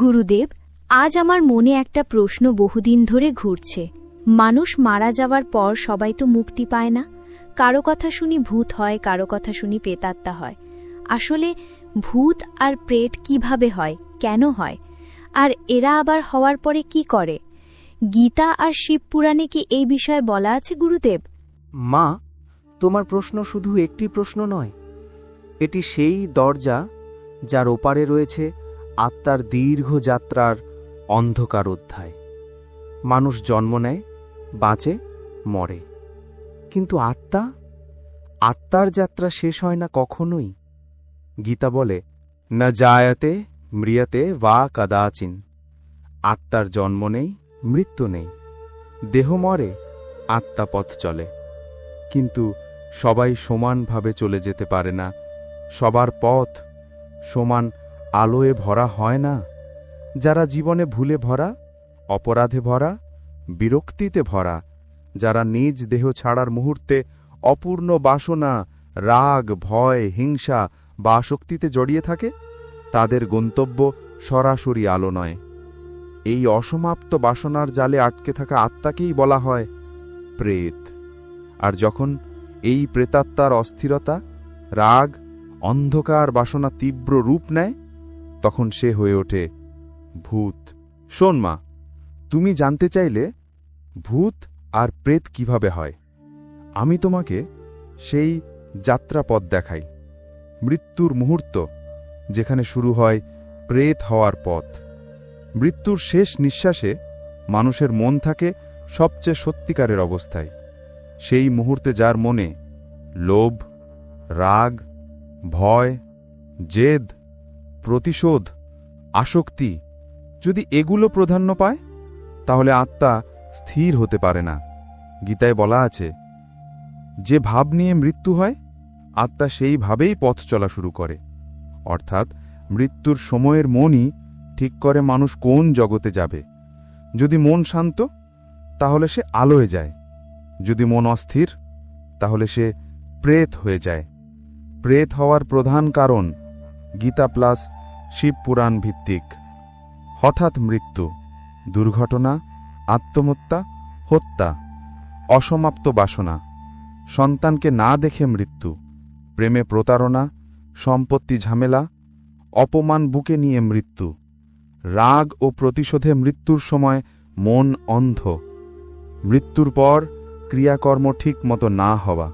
গুরুদেব, আজ আমার মনে একটা প্রশ্ন বহুদিন ধরে ঘুরছে। মানুষ মারা যাওয়ার পর সবাই তো মুক্তি পায় না। কারও কথা শুনি ভূত হয়, কারও কথা শুনি পেতাত্মা হয়। আসলে ভূত আর প্রেত কীভাবে হয়, কেন হয়? আর এরা আবার হওয়ার পরে কি করে? গীতা আর শিবপুরাণে কি এই বিষয়ে বলা আছে গুরুদেব? মা, তোমার প্রশ্ন শুধু একটি প্রশ্ন নয়। এটি সেই দরজা যার ওপারে রয়েছে আত্মার দীর্ঘ যাত্রার অন্ধকার অধ্যায়। মানুষ জন্ম নেয়, বাঁচে, মরে। কিন্তু আত্মা? আত্মার যাত্রা শেষ হয় না কখনোই? গীতা বলে, না জায়াতে মৃয়াতে বা কদাচিন। আত্মার জন্ম নেই, মৃত্যু নেই। দেহ মরে, আত্মা পথ চলে। কিন্তু সবাই সমানভাবে চলে যেতে পারে না। সবার পথ সমান আলোয় ভরা হয় না। যারা জীবনে ভুলে ভরা, অপরাধে ভরা, বিরক্তিতে ভরা, যারা নিজ দেহ ছাড়ার মুহূর্তে অপূর্ণ বাসনা, রাগ, ভয়, হিংসা বা আসক্তিতে জড়িয়ে থাকে, তাদের গন্তব্য সরাসরি আলো নয়। এই অসমাপ্ত বাসনার জালে আটকে থাকা আত্মাকেই বলা হয় প্রেত। আর যখন এই প্রেতাত্মার অস্থিরতা, রাগ, অন্ধকার বাসনা তীব্র রূপ নেয় তখন সে হয়ে ওঠে, ভূত, শোন মা, তুমি জানতে চাইলে ভূত আর প্রেত কীভাবে হয়? আমি তোমাকে সেই যাত্রাপথ দেখাই। মৃত্যুর মুহূর্ত, যেখানে শুরু হয় প্রেত হওয়ার পথ। মৃত্যুর শেষ নিঃশ্বাসে মানুষের মন থাকে সবচেয়ে সত্যিকারের অবস্থায়। সেই মুহূর্তে যার মনে লোভ, রাগ, ভয়, জেদ প্রতিশোধ, আসক্তি যদি এগুলো প্রাধান্য পায়, তাহলে আত্মা স্থির হতে পারে না। গীতায় বলা আছে, যে ভাব নিয়ে মৃত্যু হয়, আত্মা সেইভাবেই পথ চলা শুরু করে। অর্থাৎ মৃত্যুর সময়ের মনই ঠিক করে মানুষ কোন জগতে যাবে। যদি মন শান্ত, তাহলে সে আলোয় যায়। যদি মন অস্থির, তাহলে সে প্রেত হয়ে যায়। প্রেত হওয়ার প্রধান কারণ গীতা প্লাস শিবপুরাণ ভিত্তিক। হঠাৎ মৃত্যু, দুর্ঘটনা, আত্মহত্যা, হত্যা, অসমাপ্ত বাসনা, সন্তানকে না দেখে মৃত্যু, প্রেমে প্রতারণা, সম্পত্তি ঝামেলা, অপমান বুকে নিয়ে মৃত্যু, রাগ ও প্রতিশোধে মৃত্যুর সময় মন অন্ধ, মৃত্যুর পর ক্রিয়াকর্ম ঠিক মতো না হওয়া,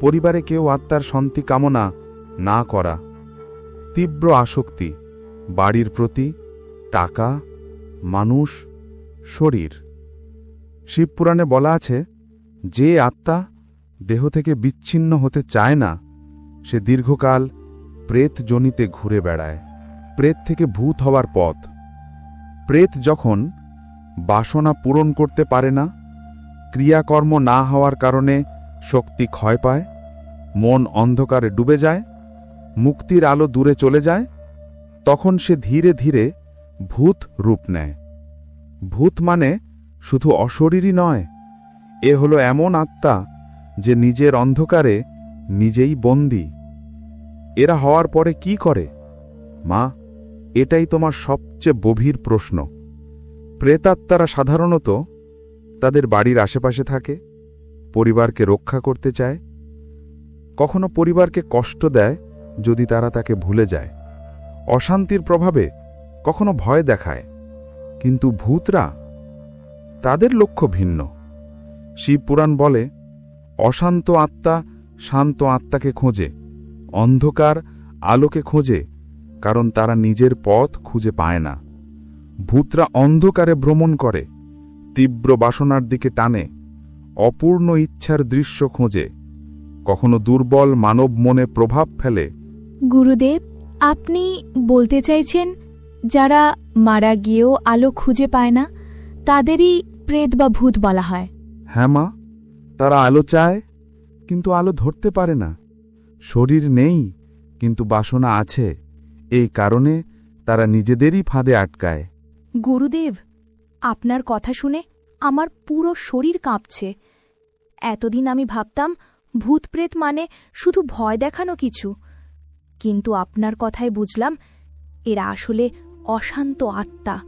পরিবারে কেউ আত্মার শান্তি কামনা না করা তীব্র আসক্তি, বাড়ির প্রতি, টাকা, মানুষ, শরীর। শিবপুরাণে বলা আছে, যে আত্মা দেহ থেকে বিচ্ছিন্ন হতে চায় না, সে দীর্ঘকাল প্রেত জনিতে ঘুরে বেড়ায়। প্রেত থেকে ভূত হওয়ার পথ। প্রেত যখন বাসনা পূরণ করতে পারে না, ক্রিয়াকর্ম না হওয়ার কারণে শক্তি ক্ষয় পায়, মন অন্ধকারে ডুবে যায় মুক্তির আলো দূরে চলে যায়, তখন সে ধীরে ধীরে ভূত রূপ নেয়। ভূত মানে শুধু অশরীরই নয়, এ হলো এমন আত্মা যে নিজের অন্ধকারে নিজেই বন্দী। এরা হওয়ার পরে কি করে? মা, এটাই তোমার সবচেয়ে গভীর প্রশ্ন। প্রেতাত্মারা সাধারণত তাদের বাড়ির আশেপাশে থাকে, পরিবারকে রক্ষা করতে চায়, কখনো পরিবারকে কষ্ট দেয় যদি তারা তাকে ভুলে যায়। অশান্তির প্রভাবে কখনো ভয় দেখায়, কিন্তু ভূতরা তাদের লক্ষ্য ভিন্ন। শিবপুরাণ বলে, অশান্ত আত্মা শান্ত আত্মাকে খোঁজে, অন্ধকার আলোকে খোঁজে, কারণ তারা নিজের পথ খুঁজে পায় না। ভূতরা অন্ধকারে ভ্রমণ করে, তীব্র বাসনার দিকে টানে, অপূর্ণ ইচ্ছার দৃশ্য খোঁজে। কখনো দুর্বল মানব মনে প্রভাব ফেলে গুরুদেব আপনি বলতে চাইছেন যারা মারা গিয়েও আলো খুঁজে পায় না তাদেরই প্রেত বা ভূত বলা হয়। হ্যাঁ মা তারা আলো চায় কিন্তু আলো ধরতে পারে না। শরীর নেই কিন্তু বাসনা আছে। এই কারণে তারা নিজেদেরই ফাঁদে আটকায়। গুরুদেব আপনার কথা শুনে আমার পুরো শরীর কাঁপছে। এতদিন আমি ভাবতাম ভূতপ্রেত মানে শুধু ভয় দেখানো কিছু। কিন্তু আপনার কথায় বুঝলাম, এরা আসলে অশান্ত আত্মা,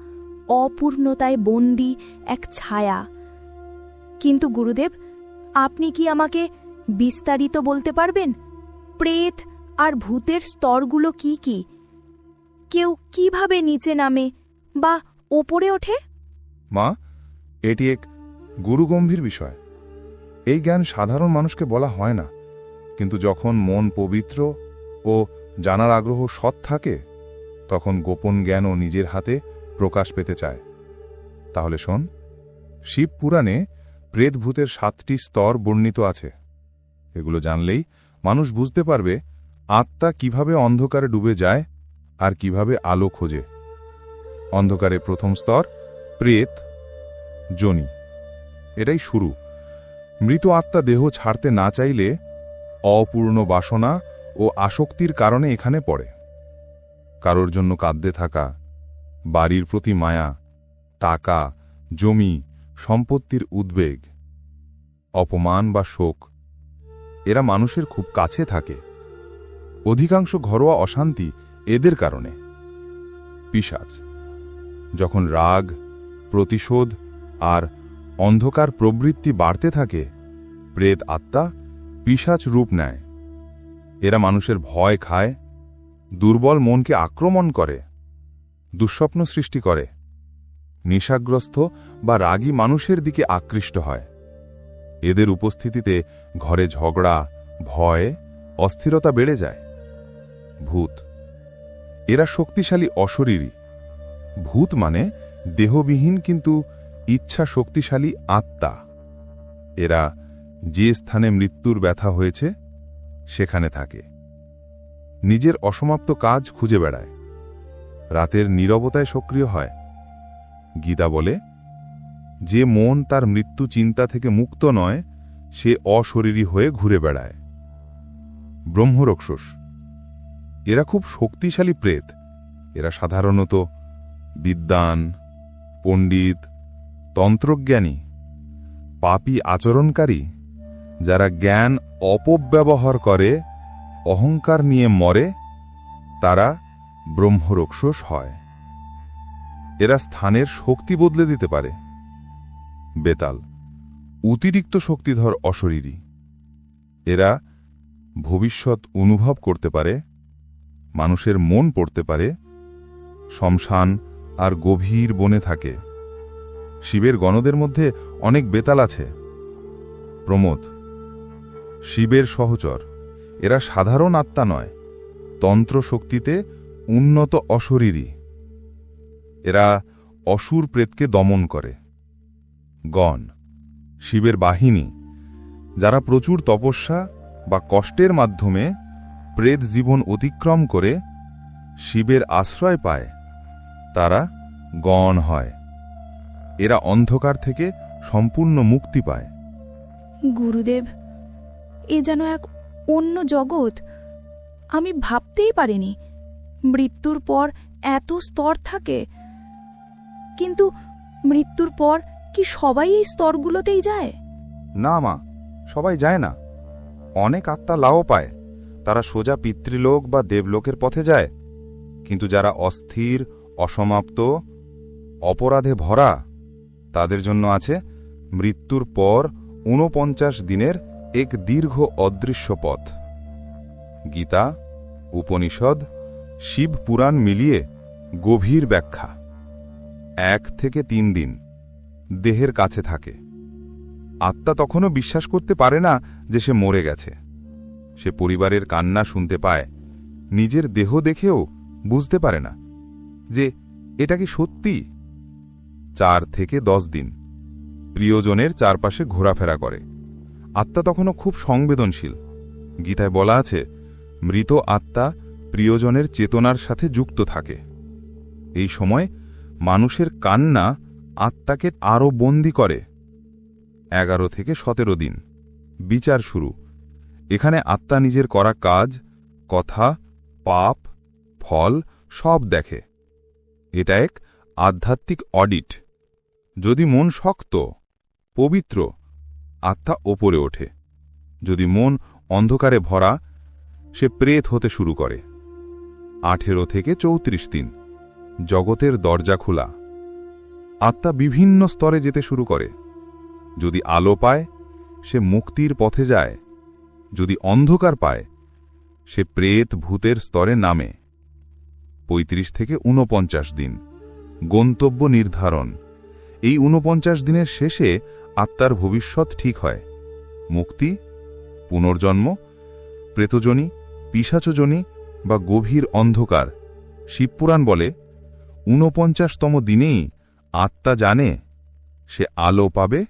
অপূর্ণতায় বন্দি এক ছায়া। কিন্তু গুরুদেব, আপনি কি আমাকে বিস্তারিত বলতে পারবেন? প্রেত আর ভূতের স্তরগুলো কি কি? কেউ কীভাবে নিচে নামে বা ওপরে ওঠে? মা, এটি এক গুরুগম্ভীর বিষয়। এই জ্ঞান সাধারণ মানুষকে বলা হয় না। কিন্তু যখন মন পবিত্র ও জানার আগ্রহ সৎ থাকে, তখন গোপন জ্ঞানও নিজের হাতে প্রকাশ পেতে চায়। তাহলে শোন, শিব পুরাণে প্রেতভূতের সাতটি স্তর বর্ণিত আছে। এগুলো জানলেই মানুষ বুঝতে পারবে আত্মা কীভাবে অন্ধকারে ডুবে যায় আর কীভাবে আলো খোঁজে। অন্ধকারে প্রথম স্তর প্রেত, জনি। এটাই শুরু। মৃত আত্মা দেহ ছাড়তে না চাইলে অপূর্ণ বাসনা ও আসক্তির কারণে এখানে পড়ে। কারোর জন্য কাঁদতে থাকা, বাড়ির প্রতি মায়া, টাকা, জমি, সম্পত্তির উদ্বেগ, অপমান বা শোক, এরা মানুষের খুব কাছে থাকে। অধিকাংশ ঘরোয়া অশান্তি এদের কারণে। পিশাচ, যখন রাগ, প্রতিশোধ আর অন্ধকার প্রবৃত্তি বাড়তে থাকে, প্রেত আত্মা পিশাচ রূপ নেয়। এরা মানুষের ভয় খায়, দুর্বল মনকে আক্রমণ করে, দুঃস্বপ্ন সৃষ্টি করে, নেশাগ্রস্ত বা রাগী মানুষের দিকে আকৃষ্ট হয়। এদের উপস্থিতিতে ঘরে ঝগড়া, ভয়, অস্থিরতা বেড়ে যায়। ভূত। এরা শক্তিশালী অশরীরী। ভূত মানে দেহবিহীন কিন্তু ইচ্ছা শক্তিশালী আত্মা। এরা যে স্থানে মৃত্যুর ব্যথা হয়েছে সেখানে থাকে। নিজের অসমাপ্ত কাজ খুঁজে বেড়ায়। রাতের নীরবতায় সক্রিয় হয়। গীতা বলে, যে মন তার মৃত্যু চিন্তা থেকে মুক্ত নয়, সে অশরীরী হয়ে ঘুরে বেড়ায়। ব্রহ্মরক্ষস, এরা খুব শক্তিশালী প্রেত। এরা সাধারণত বিদ্বান, পণ্ডিত, তন্ত্রজ্ঞানী, পাপি আচরণকারী, যারা জ্ঞান অপব্যবহার করে, অহংকার নিয়ে মরে, তারা ব্রহ্মরক্ষস হয়। এরা স্থানের শক্তি বদলে দিতে পারে। বেতাল, অতিরিক্ত শক্তিধর অশরীরী। এরা ভবিষ্যৎ অনুভব করতে পারে, মানুষের মন পড়তে পারে, শ্মশান আর গভীর বনে থাকে। শিবের গণদের মধ্যে অনেক বেতাল আছে। প্রমোদ শিবের সহচর। এরা সাধারণ আত্মা নয় তন্ত্র শক্তিতে উন্নত অশরীরী। এরা অসুর প্রেতকে দমন করে। গণ, শিবের বাহিনী, যারা প্রচুর তপস্যা বা কষ্টের মাধ্যমে প্রেত জীবন অতিক্রম করে শিবের আশ্রয় পায়, তারা গণ হয়। এরা অন্ধকার থেকে সম্পূর্ণ মুক্তি পায়। গুরুদেব এ যেন এক অন্য জগৎ। আমি ভাবতেই পারিনি, মৃত্যুর পর এত স্তর থাকে। কিন্তু মৃত্যুর পর কি সবাই এই স্তরগুলোতেই যায়? না মা, সবাই যায় না। অনেক আত্মা লাও পায়। তারা সোজা পিতৃলোক বা দেবলোকের পথে যায়। কিন্তু যারা অস্থির, অসমাপ্ত, অপরাধে ভরা, তাদের জন্য আছে মৃত্যুর পর ঊনপঞ্চাশ দিনের এক দীর্ঘ অদৃশ্য পথ। গীতা, উপনিষদ, শিব পুরাণ মিলিয়ে গভীর ব্যাখ্যা। এক থেকে তিন দিন। দেহের কাছে থাকে। আত্মা তখনও বিশ্বাস করতে পারে না যে সে মরে গেছে। সে পরিবারের কান্না শুনতে পায়। নিজের দেহ দেখেও বুঝতে পারে না যে এটা কি সত্যি? চার থেকে দশ দিন। প্রিয়জনের চারপাশে ঘোরাফেরা করে। আত্মা তখনও খুব সংবেদনশীল। গীতায় বলা আছে, মৃত আত্মা প্রিয়জনের চেতনার সাথে যুক্ত থাকে। এই সময় মানুষের কান্না আত্মাকে আরও বন্দি করে। এগারো থেকে সতেরো দিন। বিচার শুরু। এখানে আত্মা নিজের করা কাজ, কথা, পাপ, ফল সব দেখে। এটা এক আধ্যাত্মিক অডিট। যদি মন শক্ত, পবিত্র আত্মা ওপরে ওঠে। যদি মন অন্ধকারে ভরা, সে প্রেত হতে শুরু করে। আঠেরো থেকে চৌত্রিশ দিন, জগতের দরজা খোলা। আত্মা বিভিন্ন স্তরে যেতে শুরু করে। যদি আলো পায়, সে মুক্তির পথে যায়। যদি অন্ধকার পায়, সে প্রেত ভূতের স্তরে নামে। ৩৫ থেকে ঊনপঞ্চাশ দিন, গন্তব্য নির্ধারণ। এই ঊনপঞ্চাশ দিনের শেষে আত্মার ভবিষ্যৎ ঠিক হয়। মুক্তি, পুনর্জন্ম, প্রেতজনী পিসাচজনী বা গভীর অন্ধকার, শিবপুরাণ বলে, ঊনপঞ্চাশতম দিনেই আত্মা জানে, সে আলো পাবে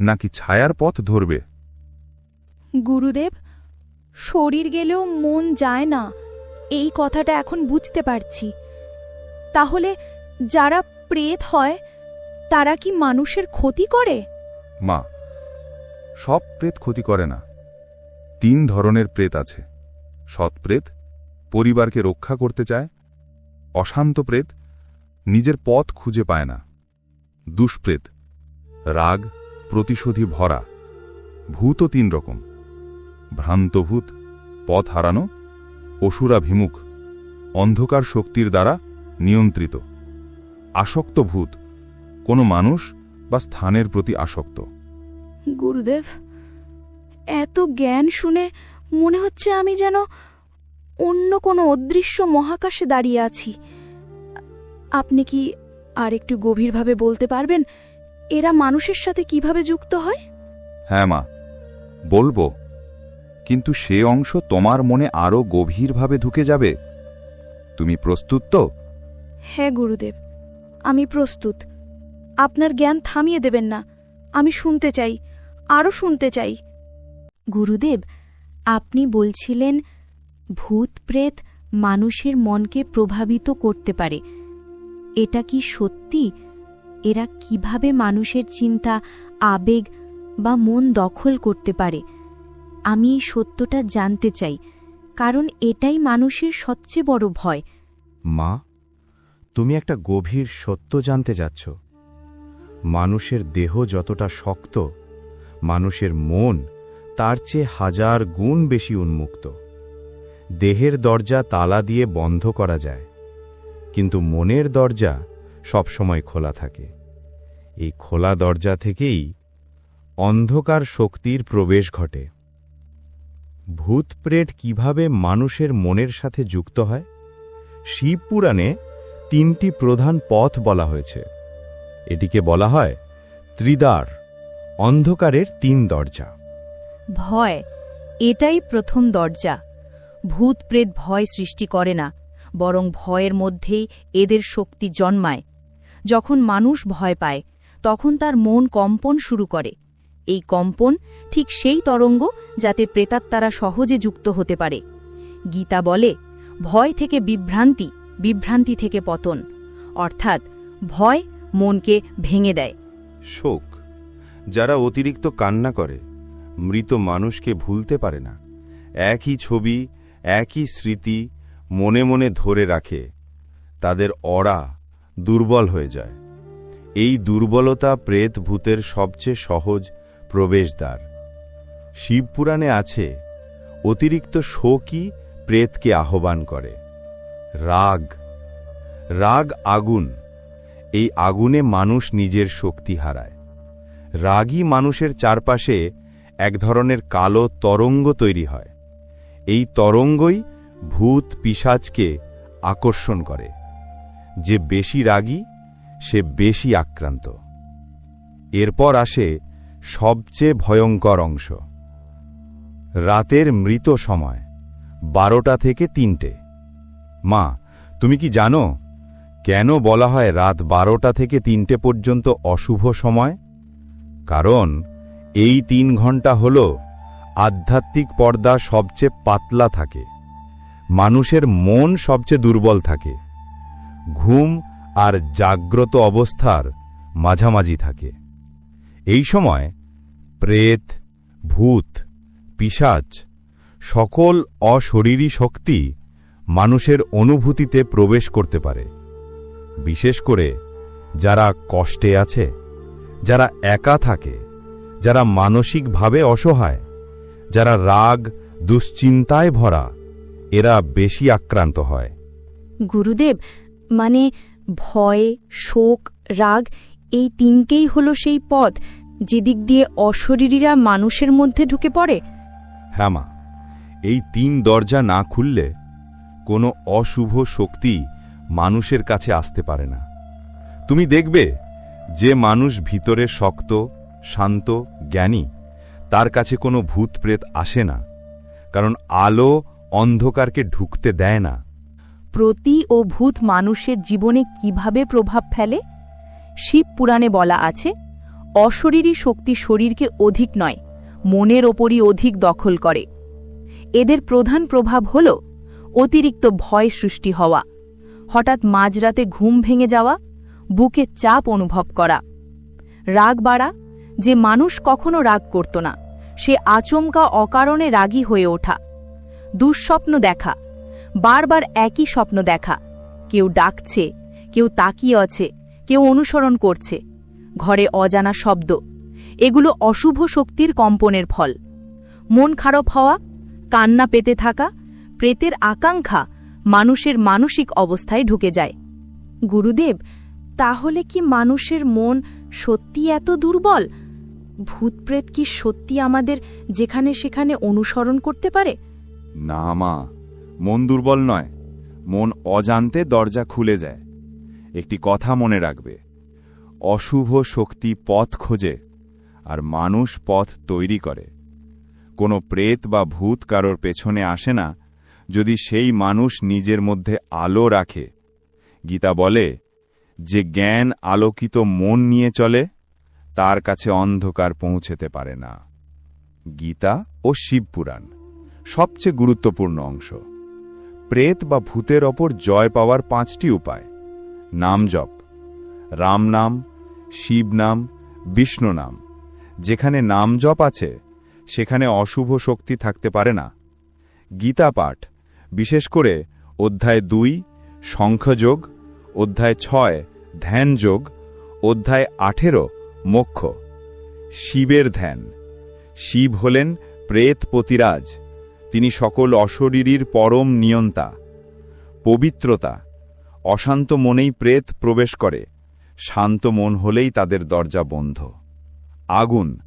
নাকি ছায়ার পথ ধরবে। গুরুদেব, শরীর গেলেও মন যায় না, এই কথাটা এখন বুঝতে পারছি। তাহলে যারা প্রেত হয়, তারা কি মানুষের ক্ষতি করে? মা, সব প্রেত ক্ষতি করে না। তিন ধরনের প্রেত আছে। সৎপ্রেত পরিবারকে রক্ষা করতে চায়। অশান্ত প্রেত, নিজের পথ খুঁজে পায় না। দুষ্প্রেত, রাগ, প্রতিশোধী ভরা। ভূতও তিন রকম। ভ্রান্তভূত পথ হারানো, অসুরাভিমুখ, অন্ধকার শক্তির দ্বারা নিয়ন্ত্রিত। আসক্ত ভূত, কোনো মানুষ বা স্থানের প্রতি আসক্ত। গুরুদেব এত জ্ঞান শুনে মনে হচ্ছে আমি যেন অন্য কোনো অদৃশ্য মহাকাশে দাঁড়িয়ে আছি। আপনি কি আর একটু গভীরভাবে বলতে পারবেন এরা মানুষের সাথে কীভাবে যুক্ত হয়? হ্যাঁ মা বলব। কিন্তু সে অংশ তোমার মনে আরও গভীরভাবে ঢুকে যাবে। তুমি প্রস্তুত তো? হ্যাঁ গুরুদেব আমি প্রস্তুত। আপনার জ্ঞান থামিয়ে দেবেন না আমি শুনতে চাই। আরও শুনতে চাই। গুরুদেব আপনি বলছিলেন ভূত প্রেত মানুষের মনকে প্রভাবিত করতে পারে। এটা কি সত্যি? এরা কীভাবে মানুষের চিন্তা আবেগ বা মন দখল করতে পারে? আমি এই সত্যটা জানতে চাই কারণ এটাই মানুষের সবচেয়ে বড় ভয়। মা তুমি একটা গভীর সত্য জানতে যাচ্ছ। মানুষের দেহ যতটা শক্ত মানুষের মন তার চেয়ে হাজার গুণ বেশি উন্মুক্ত। দেহের দরজা তালা দিয়ে বন্ধ করা যায়, কিন্তু মনের দরজা সবসময় খোলা থাকে। এই খোলা দরজা থেকেই অন্ধকার শক্তির প্রবেশ ঘটে। ভূত প্রেত কীভাবে মানুষের মনের সাথে যুক্ত হয়? শিবপুরাণে তিনটি প্রধান পথ বলা হয়েছে। এটিকে বলা হয় ত্রিদার অন্ধকারের তিন দরজা। ভয় এটাই প্রথম দরজা। ভূত প্রেত ভয় সৃষ্টি করে না বরং ভয়ের মধ্যেই এদের শক্তি জন্মায়। যখন মানুষ ভয় পায় তখন তার মন কম্পন শুরু করে। এই কম্পন ঠিক সেই তরঙ্গ যাতে প্রেতাত্মারা সহজে যুক্ত হতে পারে। গীতা বলে ভয় থেকে বিভ্রান্তি বিভ্রান্তি থেকে পতন। অর্থাৎ ভয় মনকে ভেঙে দেয়। শোক যারা অতিরিক্ত কান্না করে, মৃত মানুষকে ভুলতে পারে না। একই ছবি, একই স্মৃতি মনে মনে ধরে রাখে, তাদের অড়া দুর্বল হয়ে যায়। এই দুর্বলতা প্রেত ভূতের সবচেয়ে সহজ প্রবেশদ্বার। শিবপুরাণে আছে, অতিরিক্ত শোকই প্রেতকে আহ্বান করে। রাগ রাগ আগুন, এই আগুনে মানুষ নিজের শক্তি হারায়। রাগী মানুষের চারপাশে এক ধরনের কালো তরঙ্গ তৈরি হয়। এই তরঙ্গই ভূত পিসাজকে আকর্ষণ করে। যে বেশি রাগী, সে বেশি আক্রান্ত। এরপর আসে সবচেয়ে ভয়ঙ্কর অংশ। রাতের মৃত সময়, বারোটা থেকে তিনটে। মা, তুমি কি জানো, কেন বলা হয় রাত বারোটা থেকে তিনটে পর্যন্ত অশুভ সময়? কারণ এই তিন ঘণ্টা হল আধ্যাত্মিক পর্দা সবচেয়ে পাতলা থাকে। মানুষের মন সবচেয়ে দুর্বল থাকে। ঘুম আর জাগ্রত অবস্থার মাঝামাঝি থাকে। এই সময় প্রেত, ভূত, পিশাচ সকল অশরীরী শক্তি মানুষের অনুভূতিতে প্রবেশ করতে পারে। বিশেষ করে যারা কষ্টে আছে। যারা একা থাকে যারা মানসিকভাবে অসহায় যারা রাগ দুশ্চিন্তায় ভরা এরা বেশি আক্রান্ত হয়। গুরুদেব মানে ভয় শোক রাগ এই তিনটেই হলো সেই পথ যেদিক দিয়ে অশরীরীরা মানুষের মধ্যে ঢুকে পড়ে? হ্যাঁ মা এই তিন দরজা না খুললে কোনো অশুভ শক্তি মানুষের কাছে আসতে পারে না। তুমি দেখবে যে মানুষ ভিতরে শক্ত, শান্ত, জ্ঞানী, তার কাছে কোনো ভূত প্রেত আসে না, কারণ আলো অন্ধকারকে ঢুকতে দেয় না। প্রতি ও ভূত মানুষের জীবনে কীভাবে প্রভাব ফেলে? শিব পুরাণে বলা আছে অশরীরী শক্তি শরীরকে অধিক নয়, মনের ওপরই অধিক দখল করে। এদের প্রধান প্রভাব হল অতিরিক্ত ভয় সৃষ্টি হওয়া, হঠাৎ মাঝরাতে ঘুম ভেঙে যাওয়া বুকে চাপ অনুভব করা। রাগ বাড়া, যে মানুষ কখনো রাগ করত না, সে আচমকা অকারণে রাগী হয়ে ওঠা। দুঃস্বপ্ন দেখা, বারবার একই স্বপ্ন দেখা। কেউ ডাকছে, কেউ তাকিয়ে আছে, কেউ অনুসরণ করছে। ঘরে অজানা শব্দ, এগুলো অশুভ শক্তির কম্পনের ফল। মন খারাপ হওয়া, কান্না পেতে থাকা, প্রেতের আকাঙ্ক্ষা মানুষের মানসিক অবস্থায় ঢুকে যায়। গুরুদেব তাহলে কি মানুষের মন সত্যি এত দুর্বল? ভূতপ্রেত কি সত্যি আমাদের যেখানে সেখানে অনুসরণ করতে পারে? না মা, মন দুর্বল নয়, মন অজান্তে দরজা খুলে যায়। একটি কথা মনে রাখবে, অশুভ শক্তি পথ খোঁজে আর মানুষ পথ তৈরি করে। কোনো প্রেত বা ভূত কারোর পেছনে আসে না, যদি সেই মানুষ নিজের মধ্যে আলো রাখে। গীতা বলে যে জ্ঞান আলোকিত মন নিয়ে চলে, তার কাছে অন্ধকার পৌঁছেতে পারে না। গীতা ও শিবপুরাণ সবচেয়ে গুরুত্বপূর্ণ অংশ। প্রেত বা ভূতের ওপর জয় পাওয়ার পাঁচটি উপায়। নাম জপ, রাম নাম, শিব নাম, বিষ্ণু নাম। যেখানে নাম জপ আছে, সেখানে অশুভ শক্তি থাকতে পারে না। গীতা পাঠ, বিশেষ করে অধ্যায় দুই, শঙ্খযোগ অধ্যায় ছয় ধ্যানযোগ অধ্যায় আঠেরো, মোক্ষ। শিবের ধ্যান। শিব হলেন প্রেত পতিরাজ। তিনি সকল অশরীরীর পরম নিয়ন্তা। পবিত্রতা। অশান্ত মনেই প্রেত প্রবেশ করে। শান্ত মন হলেই তাদের দরজা বন্ধ। আগুন।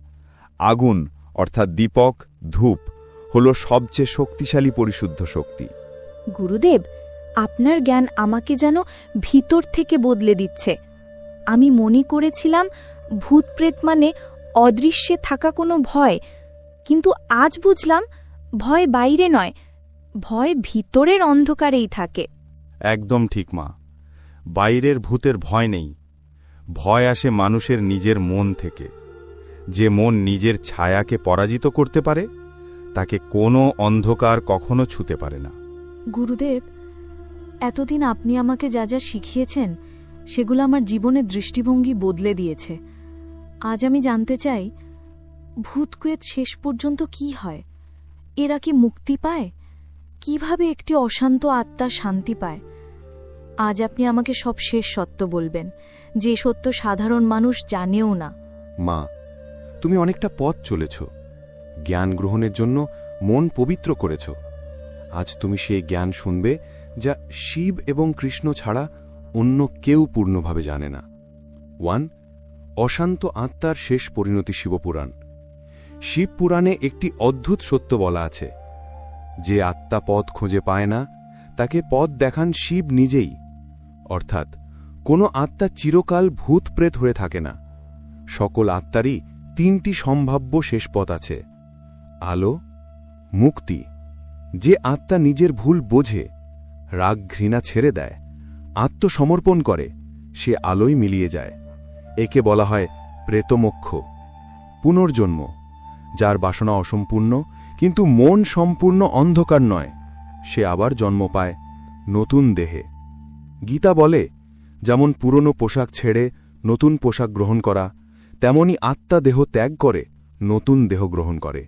আগুন, অর্থাৎ দীপক, ধূপ, হল সবচেয়ে শক্তিশালী পরিশুদ্ধ শক্তি। গুরুদেব আপনার জ্ঞান আমাকে যেন ভিতর থেকে বদলে দিচ্ছে। আমি মনে করেছিলাম ভূতপ্রেত মানে অদৃশ্যে থাকা কোনো ভয় কিন্তু আজ বুঝলাম ভয় বাইরে নয় ভয় ভিতরের অন্ধকারেই থাকে। একদম ঠিক মা। বাইরের ভূতের ভয় নেই। ভয় আসে মানুষের নিজের মন থেকে। যে মন নিজের ছায়াকে পরাজিত করতে পারে তাকে কোনো অন্ধকার কখনো ছুতে পারে না। গুরুদেব এতদিন আপনি আমাকে যা যা শিখিয়েছেন, সেগুলো আমার জীবনের দৃষ্টিভঙ্গি বদলে দিয়েছে। আজ আমি জানতে চাই, ভূতকুয়েত শেষ পর্যন্ত কি হয়? এরা কি মুক্তি পায়? কীভাবে একটি অশান্ত আত্মা শান্তি পায়? আজ আপনি আমাকে সব শেষ সত্য বলবেন, যে সত্য সাধারণ মানুষ জানেও না। মা, তুমি অনেকটা পথ চলেছ। জ্ঞান গ্রহণের জন্য মন পবিত্র করেছ। আজ তুমি সেই জ্ঞান শুনবে যা শিব এবং কৃষ্ণ ছাড়া অন্য কেউ পূর্ণভাবে জানে না। ওয়ান, অশান্ত আত্মার শেষ পরিণতি শিবপুরাণ। শিবপুরাণে একটি অদ্ভুত সত্য বলা আছে। যে আত্মা পথ খুঁজে পায় না, তাকে পথ দেখান শিব নিজেই। অর্থাৎ, কোনো আত্মা চিরকাল ভূত প্রেত হয়ে থাকে না। সকল আত্মারই তিনটি সম্ভাব্য শেষ পথ আছে। আলো, মুক্তি। যে আত্মা নিজের ভুল বোঝে রাগ ঘৃণা ছেড়ে দেয়, আত্মসমর্পণ করে, সে আলোয় মিলিয়ে যায়। একে বলা হয় প্রেতমোক্ষ, পুনর্জন্ম, যার বাসনা অসম্পূর্ণ, কিন্তু মন সম্পূর্ণ অন্ধকার নয়। সে আবার জন্ম পায় নতুন দেহে। গীতা বলে, যেমন পুরনো পোশাক ছেড়ে নতুন পোশাক গ্রহণ করা, তেমনি আত্মা দেহ ত্যাগ করে নতুন দেহ গ্রহণ করে।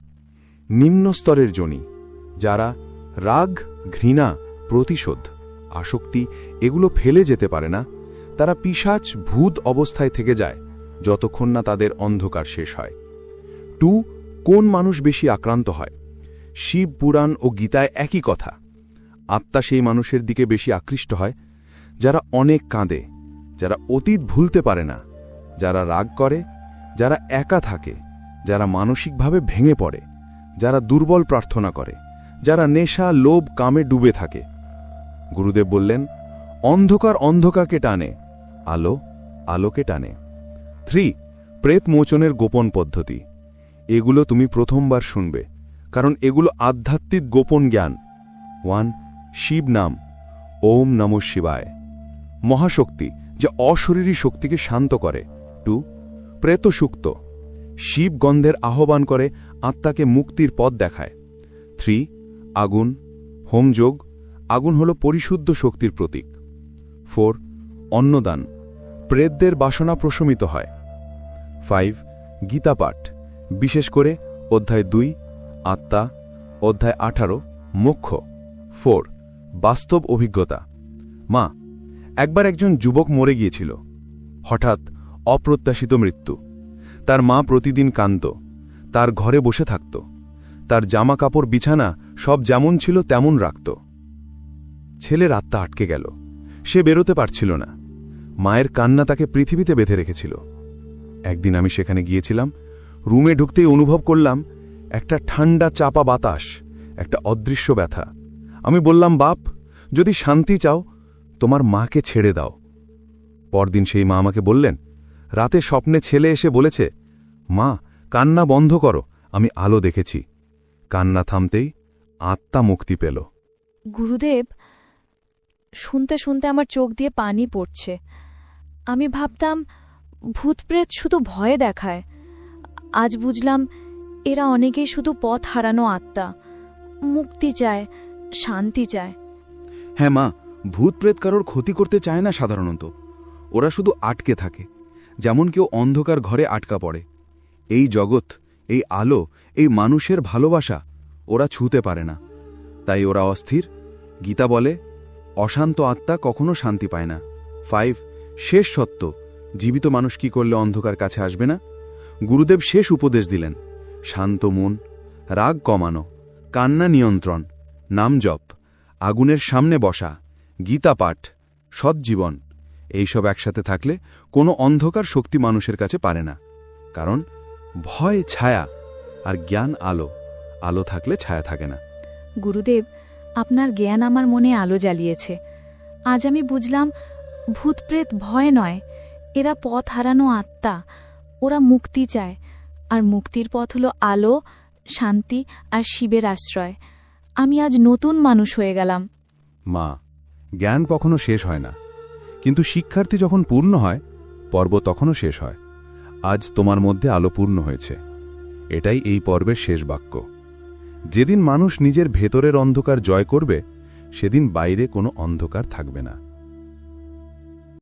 নিম্ন স্তরের জনি, যারা রাগ, ঘৃণা প্রতিশোধ। আসক্তি, এগুলো ফেলে যেতে পারে না। তারা পিসাচ ভূত অবস্থায় থেকে যায়, যতক্ষণ না তাদের অন্ধকার শেষ হয়। টু, কোন মানুষ বেশি আক্রান্ত হয়? শিব, পুরাণ ও গীতায় একই কথা। আত্মা সেই মানুষের দিকে বেশি আকৃষ্ট হয়, যারা অনেক কাঁদে, যারা অতীত ভুলতে পারে না, যারা রাগ করে, যারা একা থাকে, যারা মানসিকভাবে ভেঙে পড়ে, যারা দুর্বল প্রার্থনা করে, যারা নেশা, লোভ, কামে ডুবে থাকে। গুরুদেব বললেন, অন্ধকার অন্ধকারকে টানে, আলো আলোকে টানে। থ্রি, প্রেত মোচনের গোপন পদ্ধতি। এগুলো তুমি প্রথমবার শুনবে, কারণ এগুলো আধ্যাত্মিক গোপন জ্ঞান। ওয়ান, শিব নাম, ওম নম শিবায়। মহাশক্তি, যা অশরীরী শক্তিকে শান্ত করে। টু, প্রেতসুক্ত। শিব গন্ধের আহ্বান করে, আত্মাকে মুক্তির পথ দেখায়। থ্রি, আগুন, হোমযোগ আগুন হল পরিশুদ্ধ শক্তির প্রতীক। ফোর, অন্নদান। প্রেতদের বাসনা প্রশমিত হয়। ফাইভ, গীতাপাঠ। বিশেষ করে অধ্যায় দুই, আত্মা। অধ্যায় আঠারো, মোক্ষ। ফোর, বাস্তব অভিজ্ঞতা। মা, একবার একজন যুবক মরে গিয়েছিল। হঠাৎ অপ্রত্যাশিত মৃত্যু। তার মা প্রতিদিন কাঁদত। তার ঘরে বসে থাকত। তার জামা কাপড় বিছানা সব যেমন ছিল তেমন রাখত। ছেলের আত্মা আটকে গেল। সে বেরোতে পারছিল না। মায়ের কান্না তাকে পৃথিবীতে বেঁধে রেখেছিল। একদিন আমি সেখানে গিয়েছিলাম, রুমে ঢুকতেই অনুভব করলাম, একটা ঠান্ডা চাপা বাতাস, একটা অদৃশ্য ব্যথা। আমি বললাম, বাপ, যদি শান্তি চাও, তোমার মাকে ছেড়ে দাও। পরদিন সেই মা আমাকে বললেন, রাতে স্বপ্নে ছেলে এসে বলেছে, মা, কান্না বন্ধ করো, আমি আলো দেখেছি কান্না থামতেই আত্মা মুক্তি পেল। গুরুদেব শুনতে শুনতে আমার চোখ দিয়ে পানি পড়ছে। আমি ভাবতাম, ভূতপ্রেত শুধু ভয়ে দেখায়। আজ বুঝলাম, এরা অনেকেই শুধু পথ হারানো আত্মা। মুক্তি চায়, শান্তি চায়। হ্যাঁ মা ভূত প্রেত কারোর ক্ষতি করতে চায় না সাধারণত। ওরা শুধু আটকে থাকে, যেমন কেউ অন্ধকার ঘরে আটকা পড়ে। এই জগৎ, এই আলো, এই মানুষের ভালোবাসা, ওরা ছুঁতে পারে না। তাই ওরা অস্থির, গীতা বলে অশান্ত আত্মা কখনো শান্তি পায় না। ফাইভ শেষ সত্য, জীবিত মানুষ কি করলে অন্ধকার কাছে আসবে না? গুরুদেব শেষ উপদেশ দিলেন, শান্ত মন, রাগ কমানো, কান্না নিয়ন্ত্রণ, নাম জপ, আগুনের সামনে বসা, গীতা পাঠ সৎজীবন এইসব একসাথে থাকলে কোনো অন্ধকার শক্তি মানুষের কাছে পারে না। কারণ, ভয় ছায়া আর জ্ঞান আলো আলো থাকলে ছায়া থাকে না। গুরুদেব আপনার জ্ঞান আমার মনে আলো জ্বালিয়েছে। আজ আমি বুঝলাম, ভূতপ্রেত ভয় নয়, এরা পথ হারানো আত্মা, ওরা মুক্তি চায়, আর মুক্তির পথ হলো আলো, শান্তি আর শিবের আশ্রয়। আমি আজ নতুন মানুষ হয়ে গেলাম। মা, জ্ঞান কখনো শেষ হয় না, কিন্তু শিক্ষার্থী যখন পূর্ণ হয়, পর্ব তখনও শেষ হয়। আজ তোমার মধ্যে আলো পূর্ণ হয়েছে। এটাই এই পর্বের শেষ বাক্য। যেদিন মানুষ নিজের ভেতরের অন্ধকার জয় করবে সেদিন বাইরে কোনো অন্ধকার থাকবে না।